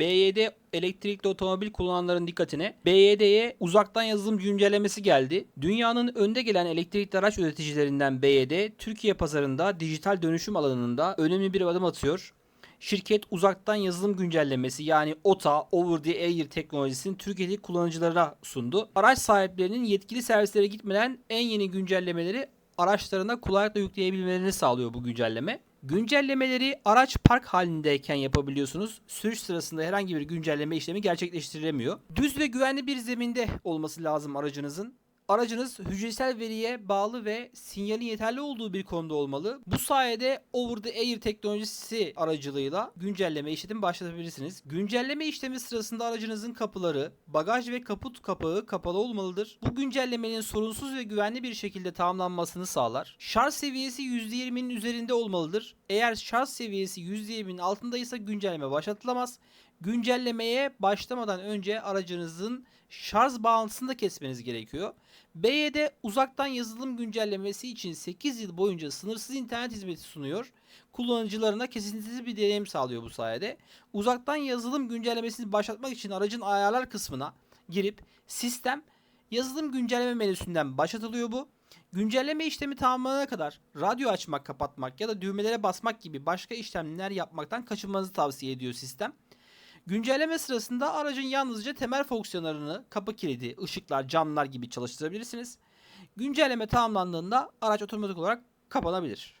BYD elektrikli otomobil kullananların dikkatine BYD'ye uzaktan yazılım güncellemesi geldi. Dünyanın önde gelen elektrikli araç üreticilerinden BYD, Türkiye pazarında dijital dönüşüm alanında önemli bir adım atıyor. Şirket uzaktan yazılım güncellemesi yani OTA, Over the Air teknolojisini Türkiye'deki kullanıcılara sundu. Araç sahiplerinin yetkili servislere gitmeden en yeni güncellemeleri araçlarına kolaylıkla yükleyebilmelerini sağlıyor bu güncelleme. Güncellemeleri araç park halindeyken yapabiliyorsunuz. Sürüş sırasında herhangi bir güncelleme işlemi gerçekleştirilemiyor. Düz ve güvenli bir zeminde olması lazım aracınızın. Aracınız hücresel veriye bağlı ve sinyalin yeterli olduğu bir konuda olmalı. Bu sayede Over the Air teknolojisi aracılığıyla güncelleme işlemi başlatabilirsiniz. Güncelleme işlemi sırasında aracınızın kapıları, bagaj ve kaput kapağı kapalı olmalıdır. Bu güncellemenin sorunsuz ve güvenli bir şekilde tamamlanmasını sağlar. Şarj seviyesi %20'nin üzerinde olmalıdır. Eğer şarj seviyesi %20'nin altındaysa güncelleme başlatılamaz. Güncellemeye başlamadan önce aracınızın şarj bağlantısını da kesmeniz gerekiyor. BYD uzaktan yazılım güncellemesi için 8 yıl boyunca sınırsız internet hizmeti sunuyor. Kullanıcılarına kesintisiz bir deneyim sağlıyor bu sayede. Uzaktan yazılım güncellemesini başlatmak için aracın ayarlar kısmına girip sistem yazılım güncelleme menüsünden başlatılıyor bu. Güncelleme işlemi tamamlanana kadar radyo açmak, kapatmak ya da düğmelere basmak gibi başka işlemler yapmaktan kaçınmanızı tavsiye ediyor sistem. Güncelleme sırasında aracın yalnızca temel fonksiyonlarını kapı kilidi, ışıklar, camlar gibi çalıştırabilirsiniz. Güncelleme tamamlandığında araç otomatik olarak kapanabilir.